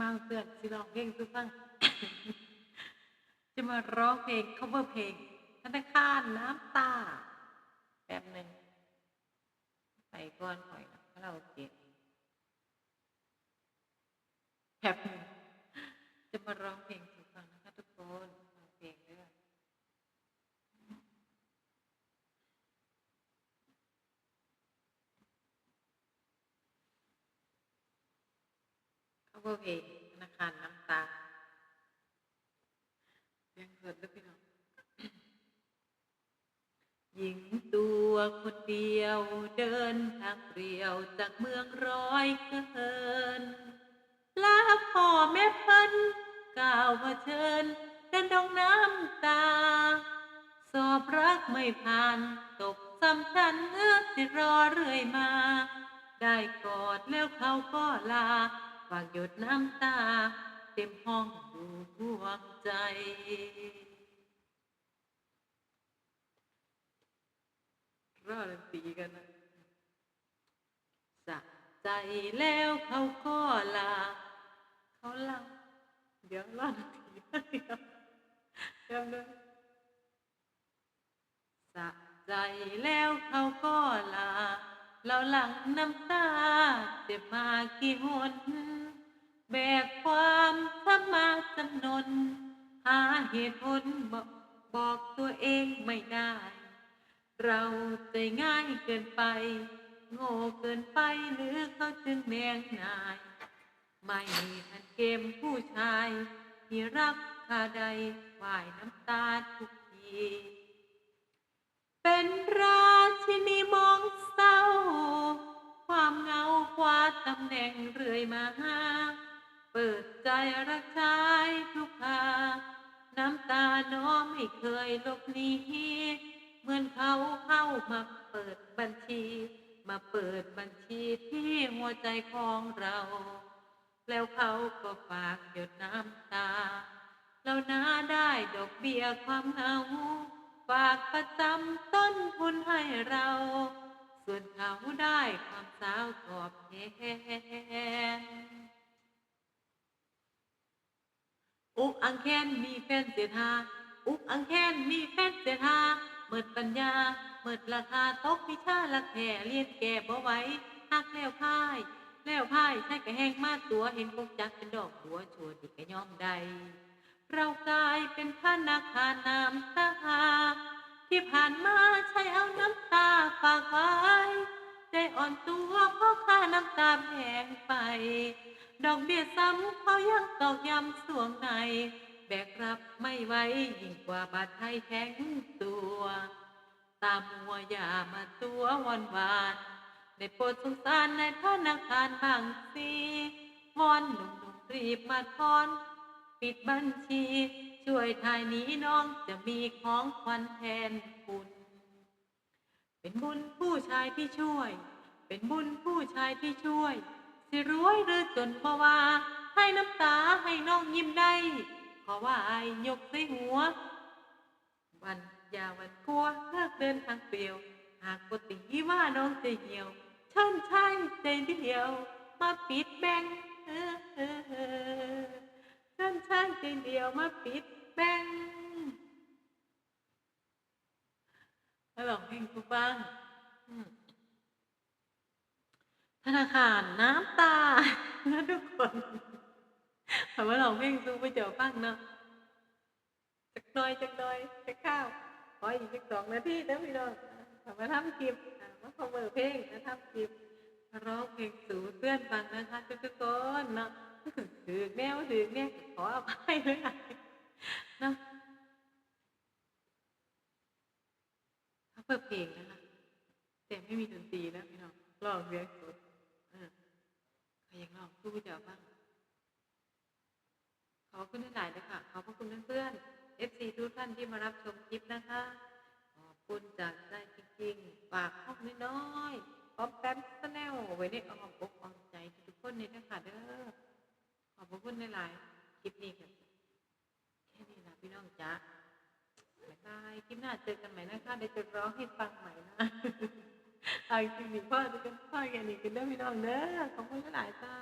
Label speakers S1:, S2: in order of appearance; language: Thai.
S1: มาเพื่อนสิร้องเพลงสุฟัง จะมาร้องเพลง cover เพลงธนาคารน้ำตาแป๊บหนึ่งไปก้อนหน่อยนะคาราเกะแป๊บหนึ่งจะมาร้องเพลงสุฟังนะคะทุกคนร้องเพลงด้วย cover เพลงธนาคารน้ำตาเสียงเกิดแล้วพี่น้องหญิงตัวคนเดียวเดินทางเรียวจากเมืองร้อยเกินลาพ่อแม่เพิ่นก้าวมาเชิญเดินดองน้ำตา สอบรักไม่ผ่านตกซ้ำฉันเอื้อสิรอเรื่อยมา ได้กอดแล้วเขาก็ลา ฝากหยดน้ำตา เต็มห้องดูพวงใจรอดตีกันนะสะใจแล้วเขาก็ลา เขาลาเดี๋ยวรอดตีเดี๋ยวเดี๋ยวนึงสะใจแล้วเขาก็ลา เราหลังน้ำตาเจ็บมากี่หน แบกความทำมาจำนน หาเหตุผลบอกบอกตัวเองไม่ได้ เราใจง่ายเกินไป โง่เกินไปหรือเขาจึงแนงนาย ไม่ทันเกมผู้ชาย ที่รักคาใดวายน้ำตาทุกที เป็นราำแหน่งเรื่อยมาหาเปิดใจรักชายทุกคาน้ำตาน้องไม่เคยลบหนีเหมือนเขาเข้ามาเปิดบัญชี มาเปิดบัญชีที่หัวใจของเรา แล้วเขาก็ฝากหยดน้ำตา เราน้าได้ดอกเบี้ยความเหงาฝากประจำต้นทุนให้เรา ส่วนเขาได้ความสาวตอบแทนอุกอังแคนมีแฟนเสียทาอุกอังแคนมีแฟนเสียทาเมิดปัญญาเมิดราคาตกวิชาละแค่เรียนแก่บ่ไหวหักแล้วพ่าย แล้วพ่ายใช่กระแหงมาตัวเห็นพวกจักเป็นดอกหัวชวนดีกระยอมใด เรากลายเป็นพนักงานน้ำตาที่ผ่านมาใช้เอาน้ำ ตากไว้ใจอ่อนตัวเพราะค่าน้ำตาแพงไป ดอกเบี้ยซ้ำเขายังตอกย้ำสวงใน แบกรับไม่ไหวยิ่งกว่าบาดไทยแข็งตัว ตามมัวอย่ามาตัววันวานได้โปรดสงสารในธนาคารบางสีวอนหนุ่มๆรีบมาทอน ปิดบัญชี ช่วยทายหนี้น้องจะมีของขวัญแทนคุณ เป็นบุญผู้ชายที่ช่วย เป็นบุญผู้ชายที่ช่วย สิรวยหรือจนเพราว่า ให้น้ำตาให้น้องยิ้มได้เพราะว่าไอยกใส่หัว วันอยาวันกลัวเลิกเดินทางเปลี่ยว หากปติว่าน้องจะเหี่ยวเชิญชายใจเดียว มาปิดแบงเออเออเออเชิญชายใจเดียวมาปิดแบงค์มา ลองเพลงกูบ้างธนาคารน้ำตานะทุกคนถามว่าเราเพลงซูไปเจอฟังเนาะจักน้อยจักน้อยจักข้าวขออีกสักสองนาทีนะพี่น้องถามว่าทำคลิปอ่ามาขอเบอร์เพลงนะทำคลิปร้องเพลงสู่เพื่อนฟังนะคะทุกทุกคนเนาะถือแนวถือแนวขออภัยด้วยนะ เนาะเขาเปิดเพลงนะคะ แต่ไม่มีดนตรีนะพี่น้องลองเสียงสดเออใครอยากลองสู้เดี๋ยวบ้างขอบคุณหลายเลยค่ะ ขอบพระคุณเพื่อนๆ FC ทุกท่านที่มารับชมคลิปนะคะ ขอบคุณจากใจจริงๆ ฝากห้องน้อยๆพร้อมแป๊มสแนลไว้ในอ้อมอกอ้อมใจทุกคนนี่นะคะเด้อ ขอบพระคุณหลายๆ คลิปนี้ค่ะ แค่นี้นะพี่น้องจ๊ะ บ๊ายบายคลิปหน้าเจอกันใหม่นะคะเดี๋ยวจะร้องให้ฟังใหม่นะเอาจริงๆพ่อจะกันพ่อแกนี่กันเด้อพี่น้องเด้อขอบคุณหลายจ้า